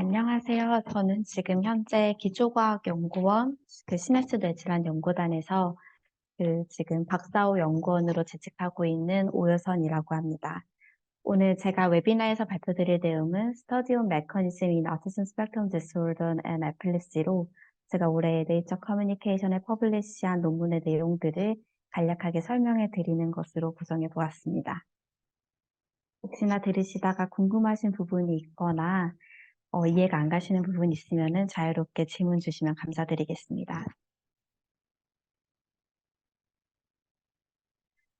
안녕하세요. 저는 지금 현재 기초과학연구원 그 시내스 뇌질환 연구단에서 그 지금 박사호 연구원으로 재직하고 있는 오여선이라고 합니다. 오늘 제가 웨비나에서 발표드릴 내용은 Study on Mechanism in Autism Spectrum Disorder and Epilepsy로 제가 올해 네이처 커뮤니케이션에 퍼블리시한 논문의 내용들을 간략하게 설명해 드리는 것으로 구성해 보았습니다. 혹시나 들으시다가 궁금하신 부분이 있거나 어, 이해가 안 가시는 부분이 있으면 자유롭게 질문 주시면 감사드리겠습니다.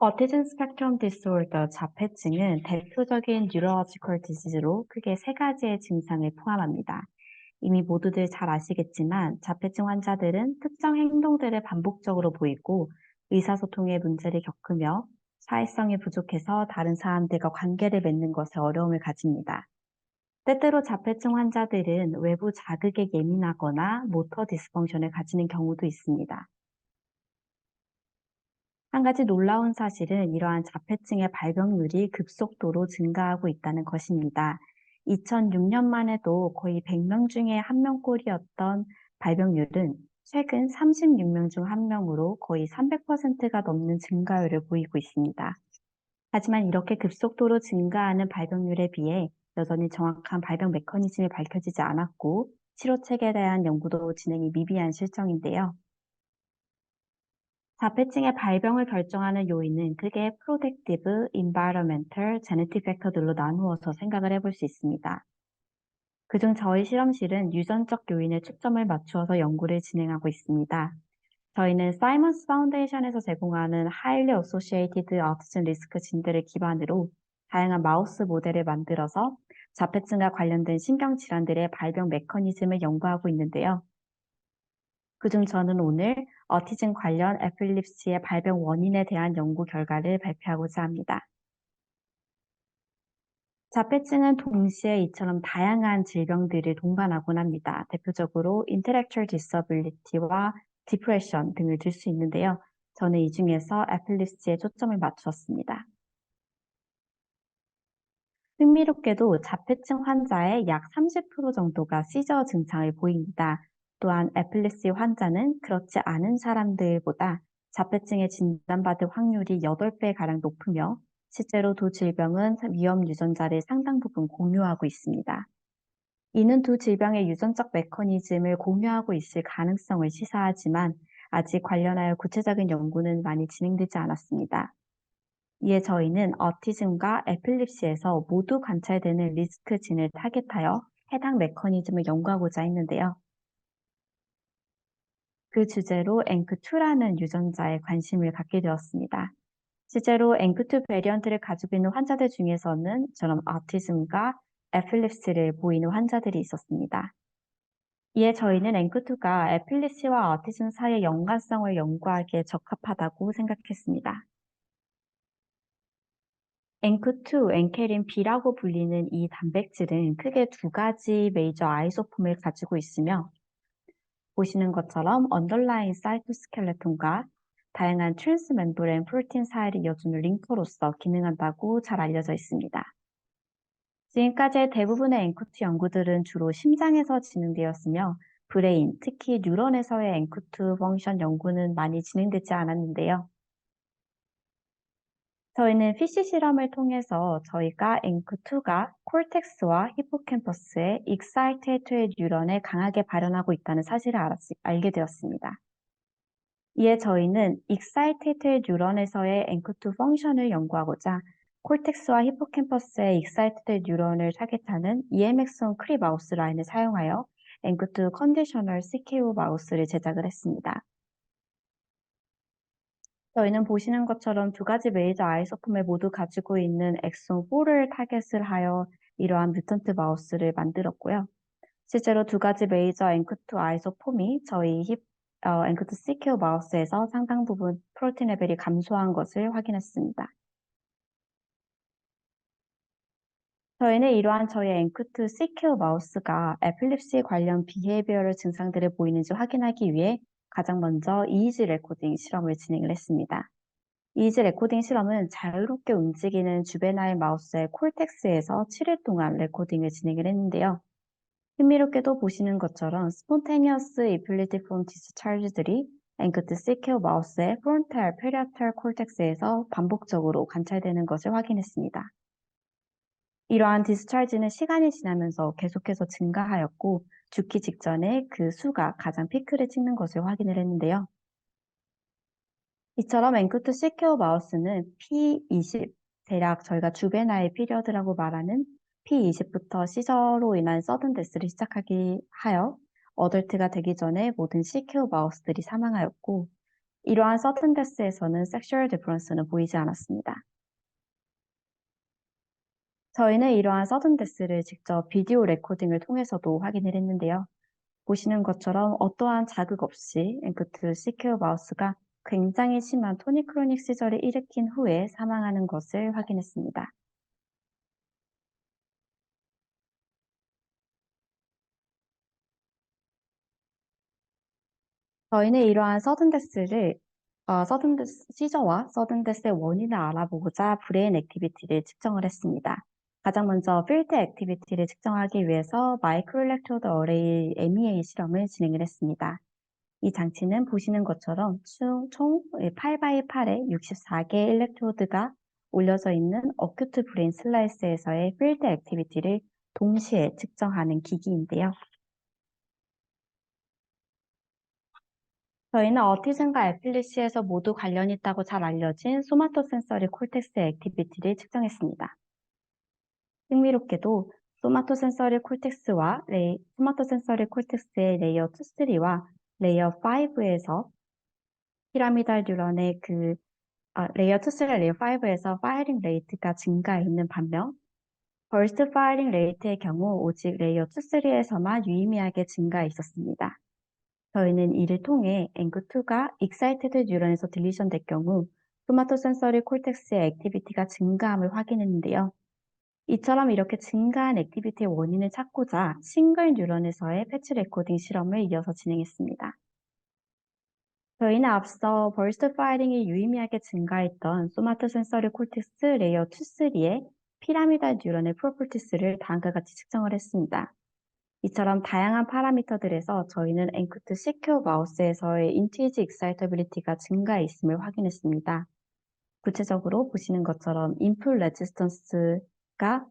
Autism Spectrum Disorder 자폐증은 대표적인 Neurological Disease로 크게 세 가지의 증상을 포함합니다. 이미 모두들 잘 아시겠지만 자폐증 환자들은 특정 행동들을 반복적으로 보이고 의사소통에 문제를 겪으며 사회성이 부족해서 다른 사람들과 관계를 맺는 것에 어려움을 가집니다. 때때로 자폐증 환자들은 외부 자극에 예민하거나 모터 디스펑션을 가지는 경우도 있습니다. 한 가지 놀라운 사실은 이러한 자폐증의 발병률이 급속도로 증가하고 있다는 것입니다. 2006년만 해도 거의 100명 중에 1명꼴이었던 발병률은 최근 36명 중 1명으로 거의 300%가 넘는 증가율을 보이고 있습니다. 하지만 이렇게 급속도로 증가하는 발병률에 비해 여전히 정확한 발병 메커니즘이 밝혀지지 않았고 치료책에 대한 연구도 진행이 미비한 실정인데요. 자폐증의 발병을 결정하는 요인은 크게 프로텍티브, 인바이러멘털, 제네틱 팩터들로 나누어서 생각을 해볼 수 있습니다. 그중 저희 실험실은 유전적 요인에 초점을 맞추어서 연구를 진행하고 있습니다. 저희는 사이먼스 파운데이션에서 제공하는 Highly Associated Autism Risk 진대를 기반으로 다양한 마우스 모델을 만들어서 자폐증과 관련된 신경질환들의 발병 메커니즘을 연구하고 있는데요. 그중 저는 오늘 어티즘 관련 에필립시의 발병 원인에 대한 연구 결과를 발표하고자 합니다. 자폐증은 동시에 이처럼 다양한 질병들을 동반하곤 합니다. 대표적으로 intellectual disability와 depression 등을 들 수 있는데요. 저는 이 중에서 에필립시에 초점을 맞추었습니다. 흥미롭게도 자폐증 환자의 약 30% 정도가 시저 증상을 보입니다. 또한 에필리시 환자는 그렇지 않은 사람들보다 자폐증에 진단받을 확률이 8배가량 높으며 실제로 두 질병은 위험 유전자를 상당 부분 공유하고 있습니다. 이는 두 질병의 유전적 메커니즘을 공유하고 있을 가능성을 시사하지만 아직 관련하여 구체적인 연구는 많이 진행되지 않았습니다. 이에 저희는 어티즘과 에필립시에서 모두 관찰되는 리스크 진을 타겟하여 해당 메커니즘을 연구하고자 했는데요. 그 주제로 앵크2라는 유전자에 관심을 갖게 되었습니다. 실제로 앵크2 베리언트를 가지고 있는 환자들 중에서는 저런 어티즘과 에필립시를 보이는 환자들이 있었습니다. 이에 저희는 앵크2가 에필립시와 어티즘 사이의 연관성을 연구하기에 적합하다고 생각했습니다. 앵크2, 앵케린 B라고 불리는 이 단백질은 크게 두 가지 메이저 아이소폼을 가지고 있으며 보시는 것처럼 언더라인 사이토스켈레톤과 다양한 트랜스 멤브레인 프로틴 사이를 이어주는 링커로서 기능한다고 잘 알려져 있습니다. 지금까지의 대부분의 앵쿠2 연구들은 주로 심장에서 진행되었으며 브레인, 특히 뉴런에서의 앵쿠2 펑션 연구는 많이 진행되지 않았는데요. 저희는 PC 실험을 통해서 저희가 앵크2가 콜텍스와 히포캠퍼스의 익사이테이트의 뉴런에 강하게 발현하고 있다는 사실을 알았, 알게 되었습니다. 이에 저희는 익사이테이트의 뉴런에서의 앵크2 펑션을 연구하고자 콜텍스와 히포캠퍼스의 익사이테이트 뉴런을 타겟하는 EMX1 크리 마우스 라인을 사용하여 앵크2 컨디셔널 CKO 마우스를 제작을 했습니다. 저희는 보시는 것처럼 두 가지 메이저 아이소폼을 모두 가지고 있는 엑손 4를 타겟을 하여 이러한 뮤턴트 마우스를 만들었고요. 실제로 두 가지 메이저 앵크2 아이소폼이 저희 힙, 어, 앵크2 CQ 마우스에서 상당 부분 프로틴 레벨이 감소한 것을 확인했습니다. 저희는 이러한 저희 앵크2 CQ 마우스가 에필립시 관련 비헤이비어럴 증상들을 보이는지 확인하기 위해 가장 먼저 이이지 레코딩 실험을 진행을 했습니다. 이이지 레코딩 실험은 자유롭게 움직이는 주베나일 마우스의 콜텍스에서 7일 동안 레코딩을 진행을 했는데요. 흥미롭게도 보시는 것처럼 spontaneous epileptiform discharge들이 앵크트 CQ 마우스의 frontal parietal cortex에서 반복적으로 관찰되는 것을 확인했습니다. 이러한 디스찰지는 시간이 지나면서 계속해서 증가하였고 죽기 직전에 그 수가 가장 피크를 찍는 것을 확인을 했는데요. 이처럼 앵크트 CQ 마우스는 P20, 대략 저희가 주베나의 피리어드라고 말하는 P20부터 시저로 인한 서든 데스를 시작하기 하여 어덜트가 되기 전에 모든 CQ 마우스들이 사망하였고 이러한 서든 데스에서는 섹슈얼 디퍼런스는 보이지 않았습니다. 저희는 이러한 서든 데스를 직접 비디오 레코딩을 통해서도 확인을 했는데요. 보시는 것처럼 어떠한 자극 없이 앵크트 CQ 마우스가 굉장히 심한 토니크로닉 시절을 일으킨 후에 사망하는 것을 확인했습니다. 저희는 이러한 서든데스를 어, 서든데스 시저와 서든데스의 원인을 알아보고자 브레인 액티비티를 측정을 했습니다. 가장 먼저 필드 액티비티를 측정하기 위해서 마이크로 일렉트로드 어레이 MEA 실험을 진행을 했습니다. 이 장치는 보시는 것처럼 총 8x8의 64개 일렉트로드가 올려져 있는 어큐트 브레인 슬라이스에서의 필드 액티비티를 동시에 측정하는 기기인데요. 저희는 어티즘과 에필리시에서 모두 관련이 있다고 잘 알려진 소마토 센서리 콜텍스의 액티비티를 측정했습니다. 흥미롭게도 소마토 센서리 콜텍스와 레이, 소마토 센서리 콜텍스의 레이어 2, 3와 레이어 5에서 피라미달 뉴런의 그 아, 레이어 2, 3, 레이어 5에서 파이링 레이트가 증가있는 반면 벌스트 파이링 레이트의 경우 오직 레이어 2, 3에서만 유의미하게 증가 있었습니다. 저희는 이를 통해 앵그2가 익사이테드 뉴런에서 딜리션 될 경우 토마토 센서리 콜텍스의 액티비티가 증가함을 확인했는데요. 이처럼 이렇게 증가한 액티비티의 원인을 찾고자 싱글 뉴런에서의 패치 레코딩 실험을 이어서 진행했습니다. 저희는 앞서 벌스트 파이링이 유의미하게 증가했던 소마토 센서리 콜텍스 레이어 2, 3의 피라미달 뉴런의 프로퍼티스를 다음과 같이 측정을 했습니다. 이처럼 다양한 파라미터들에서 저희는 앵크트 CQ 마우스에서의 인티지 익사이터빌리티가 증가해 있음을 확인했습니다. 구체적으로 보시는 것처럼 인풋 레지스턴스 가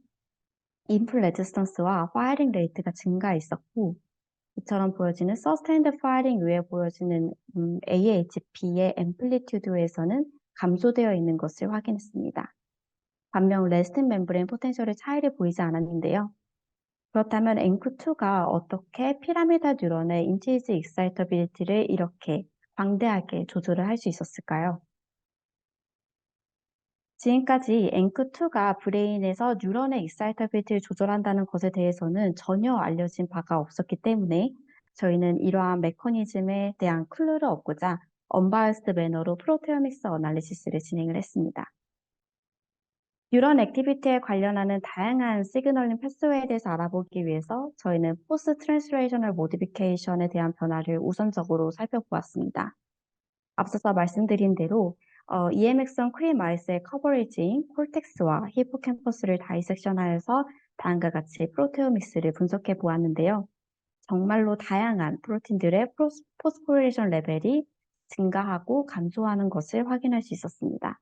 인풋 레지스턴스와 파이링 레이트가 증가해 있었고 이처럼 보여지는 서스테인드 파이링 위에 보여지는 음, AHP의 앰플리튜드에서는 감소되어 있는 것을 확인했습니다. 반면 레스틴 멤브레인 포텐셜의 차이를 보이지 않았는데요. 그렇다면 앵크2가 어떻게 피라미드 뉴런의 인티지 익사이터빌리티를 이렇게 광대하게 조절을 할 수 있었을까요? 지금까지 앵크2가 브레인에서 뉴런의 익사이터빌리티를 조절한다는 것에 대해서는 전혀 알려진 바가 없었기 때문에 저희는 이러한 메커니즘에 대한 클루를 얻고자 언바이스드 매너로 프로테오믹스 어널리시스를 진행을 했습니다. 뉴런 액티비티에 관련하는 다양한 시그널링 패스웨이에 대해서 알아보기 위해서 저희는 포스 트랜스레이셔널 모디피케이션에 대한 변화를 우선적으로 살펴보았습니다. 앞서서 말씀드린 대로 어, EMX선 크리마이스의 커버리지인 콜텍스와 히포캠퍼스를 다이섹션하여서 다음과 같이 프로테오믹스를 분석해 보았는데요. 정말로 다양한 프로틴들의 포스포레이션 레벨이 증가하고 감소하는 것을 확인할 수 있었습니다.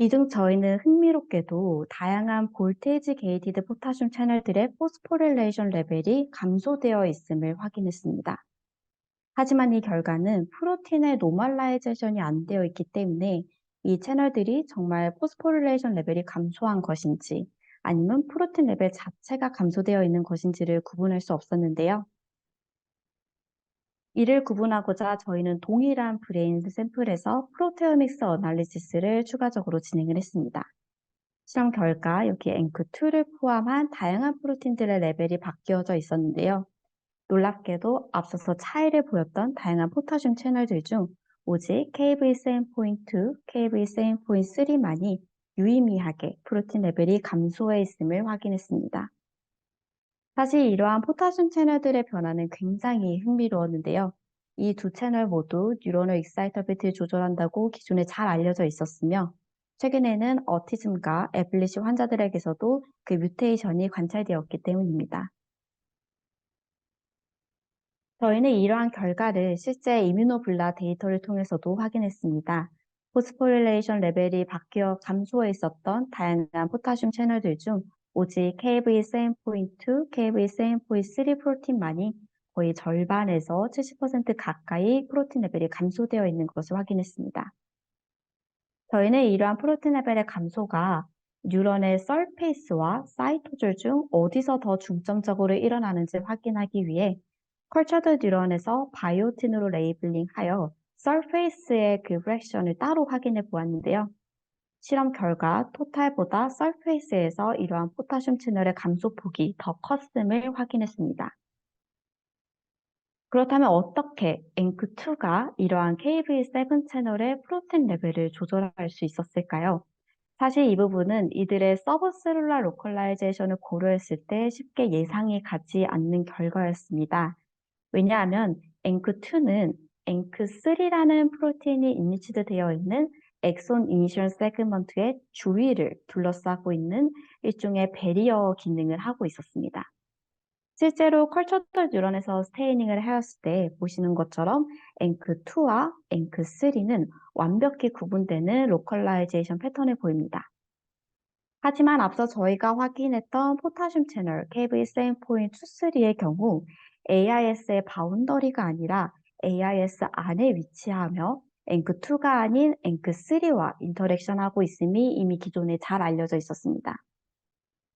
이 중 저희는 흥미롭게도 다양한 볼테이지 게이티드 포타슘 채널들의 포스포릴레이션 레벨이 감소되어 있음을 확인했습니다. 하지만 이 결과는 프로틴의 노멀라이제이션이 안 되어 있기 때문에 이 채널들이 정말 포스포릴레이션 레벨이 감소한 것인지 아니면 프로틴 레벨 자체가 감소되어 있는 것인지를 구분할 수 없었는데요. 이를 구분하고자 저희는 동일한 브레인 샘플에서 프로테오믹스 어널리시스를 추가적으로 진행을 했습니다. 실험 결과 여기 앵크2를 포함한 다양한 프로틴들의 레벨이 바뀌어져 있었는데요. 놀랍게도 앞서서 차이를 보였던 다양한 포타슘 채널들 중 오직 KV7.2, KV7.3만이 유의미하게 프로틴 레벨이 감소해 있음을 확인했습니다. 사실 이러한 포타슘 채널들의 변화는 굉장히 흥미로웠는데요. 이 두 채널 모두 뉴런을 익사이터비티를 조절한다고 기존에 잘 알려져 있었으며 최근에는 어티즘과 에필리시 환자들에게서도 그 뮤테이션이 관찰되었기 때문입니다. 저희는 이러한 결과를 실제 이뮤노블라 데이터를 통해서도 확인했습니다. 포스포릴레이션 레벨이 바뀌어 감소해 있었던 다양한 포타슘 채널들 중 오직 KV7.2, KV7.3 프로틴만이 거의 절반에서 70% 가까이 프로틴 레벨이 감소되어 있는 것을 확인했습니다. 저희는 이러한 프로틴 레벨의 감소가 뉴런의 서페이스와 사이토줄 중 어디서 더 중점적으로 일어나는지 확인하기 위해 컬처드 뉴런에서 바이오틴으로 레이블링하여 서페이스의 그 프랙션을 따로 확인해 보았는데요. 실험 결과 토탈보다 서페이스에서 이러한 포타슘 채널의 감소폭이 더 컸음을 확인했습니다. 그렇다면 어떻게 앵크2가 이러한 KV7 채널의 프로틴 레벨을 조절할 수 있었을까요? 사실 이 부분은 이들의 서브셀룰라 로컬라이제이션을 고려했을 때 쉽게 예상이 가지 않는 결과였습니다. 왜냐하면 앵크2는 앵크3라는 프로틴이 인니치드 되어 있는 엑손 이니셜 세그먼트의 주위를 둘러싸고 있는 일종의 베리어 기능을 하고 있었습니다. 실제로 컬처드 뉴런에서 스테이닝을 하였을 때 보시는 것처럼 앵크2와 앵크3는 완벽히 구분되는 로컬라이제이션 패턴을 보입니다. 하지만 앞서 저희가 확인했던 포타슘 채널 KV7.23의 경우 AIS의 바운더리가 아니라 AIS 안에 위치하며 앵크2가 아닌 앵크3와 인터랙션하고 있음이 이미 기존에 잘 알려져 있었습니다.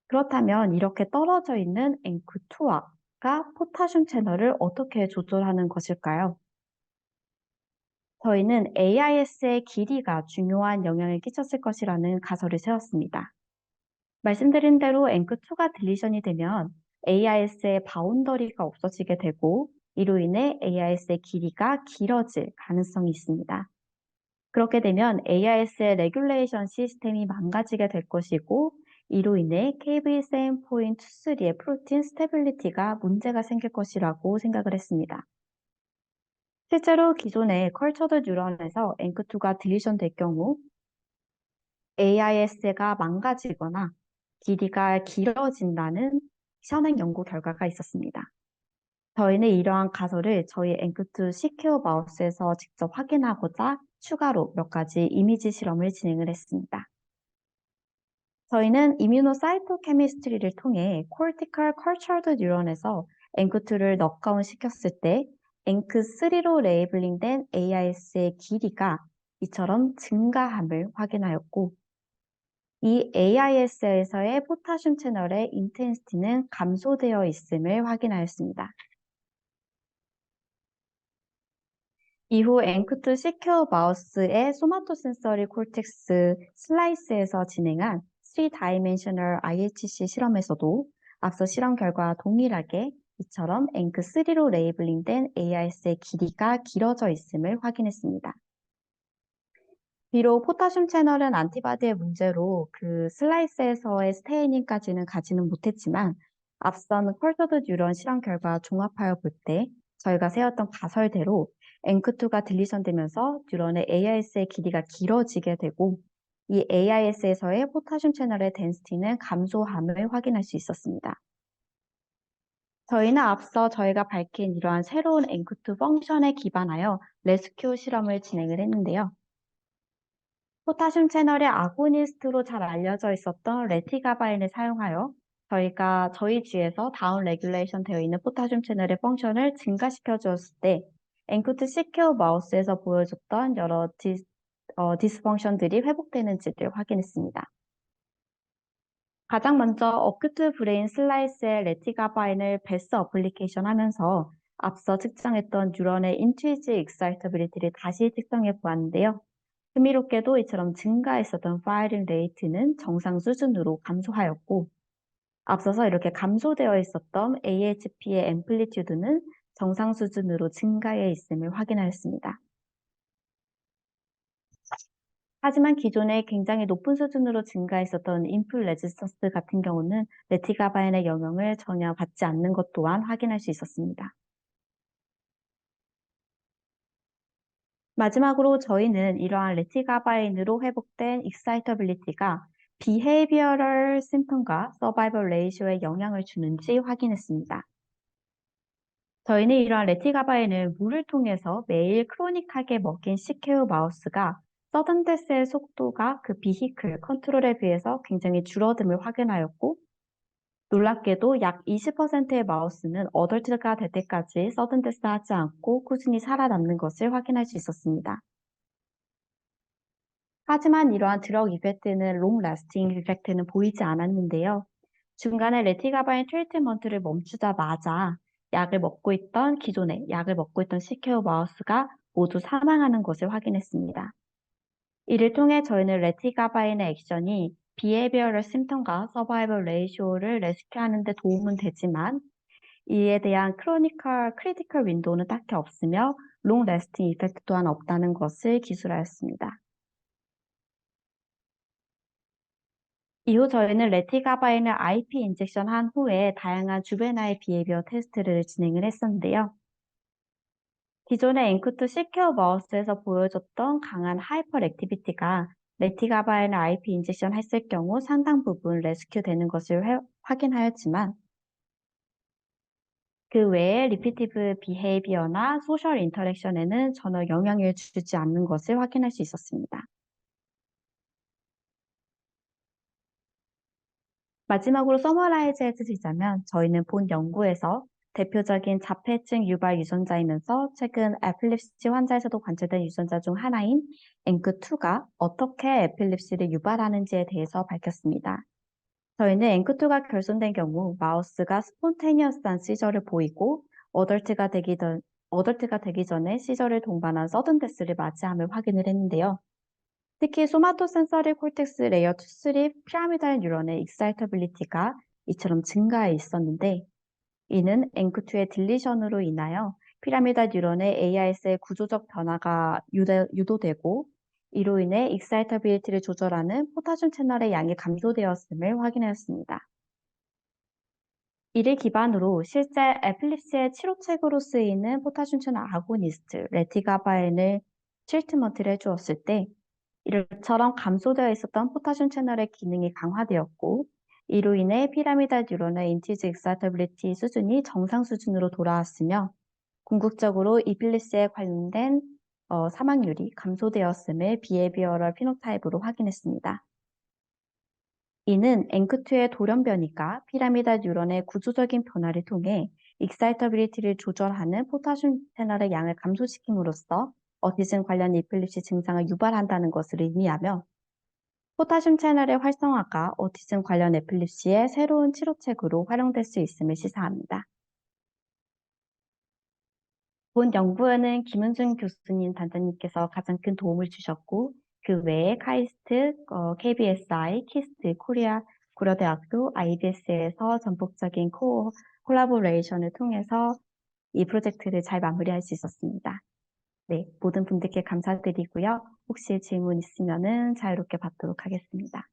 그렇다면 이렇게 떨어져 있는 앵크2가 포타슘 채널을 어떻게 조절하는 것일까요? 저희는 AIS의 길이가 중요한 영향을 끼쳤을 것이라는 가설을 세웠습니다. 말씀드린 대로 앵크2가 딜리션이 되면 AIS의 바운더리가 없어지게 되고 이로 인해 AIS의 길이가 길어질 가능성이 있습니다. 그렇게 되면 AIS의 레귤레이션 시스템이 망가지게 될 것이고 이로 인해 KV7.23의 프로틴 스테빌리티가 문제가 생길 것이라고 생각을 했습니다. 실제로 기존의 컬처드 뉴런에서 앵크2가 딜리션 될 경우 AIS가 망가지거나 길이가 길어진다는 현행 연구 결과가 있었습니다. 저희는 이러한 가설을 저희 앵크2 시큐어 마우스에서 직접 확인하고자 추가로 몇 가지 이미지 실험을 진행을 했습니다. 저희는 이뮤노사이토케미스트리를 통해 콜티컬 컬처드 뉴런에서 앵크2를 넉가운 시켰을 때 앵크3로 레이블링된 AIS의 길이가 이처럼 증가함을 확인하였고 이 AIS에서의 포타슘 채널의 인텐시티는 감소되어 있음을 확인하였습니다. 이후 앵크2 시큐어 마우스의 소마토 센서리 콜텍스 슬라이스에서 진행한 3다이멘셔널 IHC 실험에서도 앞서 실험 결과와 동일하게 이처럼 앵크3로 레이블링된 AIS의 길이가 길어져 있음을 확인했습니다. 비록 포타슘 채널은 안티바디의 문제로 그 슬라이스에서의 스테이닝까지는 가지는 못했지만 앞선 컬터드 뉴런 실험 결과 종합하여 볼 때 저희가 세웠던 가설대로 앵크2가 딜리션 되면서 뉴런의 AIS의 길이가 길어지게 되고 이 AIS에서의 포타슘 채널의 덴시티는 감소함을 확인할 수 있었습니다. 저희는 앞서 저희가 밝힌 이러한 새로운 앵크2 펑션에 기반하여 레스큐 실험을 진행을 했는데요. 포타슘 채널의 아고니스트로 잘 알려져 있었던 레티가바인을 사용하여 저희가 저희 쥐에서 다운 레귤레이션 되어 있는 포타슘 채널의 펑션을 증가시켜 주었을 때 앵쿠트 시큐어 마우스에서 보여줬던 여러 디, 어, 디스펑션들이 회복되는지를 확인했습니다. 가장 먼저 어큐트 브레인 슬라이스의 레티가바인을 베스 어플리케이션 하면서 앞서 측정했던 뉴런의 인투이지 익사이터빌리티를 다시 측정해 보았는데요. 흥미롭게도 이처럼 증가했었던 파이링 레이트는 정상 수준으로 감소하였고 앞서서 이렇게 감소되어 있었던 AHP의 앰플리튜드는 정상 수준으로 증가해 있음을 확인하였습니다. 하지만 기존에 굉장히 높은 수준으로 증가했었던 인플 레지스턴스 같은 경우는 레티가바인의 영향을 전혀 받지 않는 것 또한 확인할 수 있었습니다. 마지막으로 저희는 이러한 레티가바인으로 회복된 excitability가 behavioral symptom과 survival ratio에 영향을 주는지 확인했습니다. 저희는 이러한 레티가바인을 물을 통해서 매일 크로닉하게 먹인 시케우 마우스가 서든데스의 속도가 그 비히클 컨트롤에 비해서 굉장히 줄어듦을 확인하였고 놀랍게도 약 20%의 마우스는 어덜트가 될 때까지 서든데스 하지 않고 꾸준히 살아남는 것을 확인할 수 있었습니다. 하지만 이러한 드럭 이펙트는 롱 라스팅 이펙트는 보이지 않았는데요. 중간에 레티가바인 트리트먼트를 멈추자마자 약을 먹고 있던 기존에 약을 먹고 있던 시케어 마우스가 모두 사망하는 것을 확인했습니다. 이를 통해 저희는 레티가바인의 액션이 비헤비어럴 심턴과 서바이벌 레이쇼를 레스큐하는 데 도움은 되지만 이에 대한 크로니컬 크리티컬 윈도우는 딱히 없으며 롱 레스팅 이펙트 또한 없다는 것을 기술하였습니다. 이후 저희는 레티가바인을 IP 인젝션 한 후에 다양한 주베나일 비헤비어 테스트를 진행을 했었는데요. 기존의 앵크투 시케어 마우스에서 보여줬던 강한 하이퍼 액티비티가 레티가바인을 IP 인젝션 했을 경우 상당 부분 레스큐 되는 것을 회, 확인하였지만 그 외에 리피티브 비헤이비어나 소셜 인터랙션에는 전혀 영향을 주지 않는 것을 확인할 수 있었습니다. 마지막으로 서머라이즈 해드리자면 저희는 본 연구에서 대표적인 자폐증 유발 유전자이면서 최근 에필립시 환자에서도 관찰된 유전자 중 하나인 앵크2가 어떻게 에필립시를 유발하는지에 대해서 밝혔습니다. 저희는 앵크2가 결손된 경우 마우스가 스폰테니어스한 시저를 보이고 어덜트가 되기, 전, 어덜트가 되기 전에 시저를 동반한 서든데스를 맞이함을 확인을 했는데요. 특히 소마토 센서리 콜텍스 레이어 2, 3 피라미달 뉴런의 익사이터빌리티가 이처럼 증가해 있었는데 이는 앵크2의 딜리션으로 인하여 피라미달 뉴런의 AIS의 구조적 변화가 유도, 되고 이로 인해 익사이터빌리티를 조절하는 포타슘 채널의 양이 감소되었음을 확인하였습니다. 이를 기반으로 실제 에필립시의 치료책으로 쓰이는 포타슘 채널 아고니스트 레티가바엔을 트리트먼트를 해주었을 때 이처럼 감소되어 있었던 포타슘 채널의 기능이 강화되었고 이로 인해 피라미달 뉴런의 인티즈 익사터빌리티 수준이 정상 수준으로 돌아왔으며 궁극적으로 이필리스에 관련된 어, 사망률이 감소되었음을 비에비어럴 피노타입으로 확인했습니다. 이는 앵크2의 돌연 변이가 피라미달 뉴런의 구조적인 변화를 통해 익사이터빌리티를 조절하는 포타슘 채널의 양을 감소시킴으로써 어티즘 관련 이플립시 증상을 유발한다는 것을 의미하며 포타슘 채널의 활성화가 오티즘 관련 에필립시의 새로운 치료책으로 활용될 수 있음을 시사합니다. 본 연구에는 김은순 교수님 단장님께서 가장 큰 도움을 주셨고 그 외에 카이스트, 어, KBSI, 키스트, 코리아 고려대학교, IBS에서 전폭적인 코, 콜라보레이션을 통해서 이 프로젝트를 잘 마무리할 수 있었습니다. 네, 모든 분들께 감사드리고요. 혹시 질문 있으면 자유롭게 받도록 하겠습니다.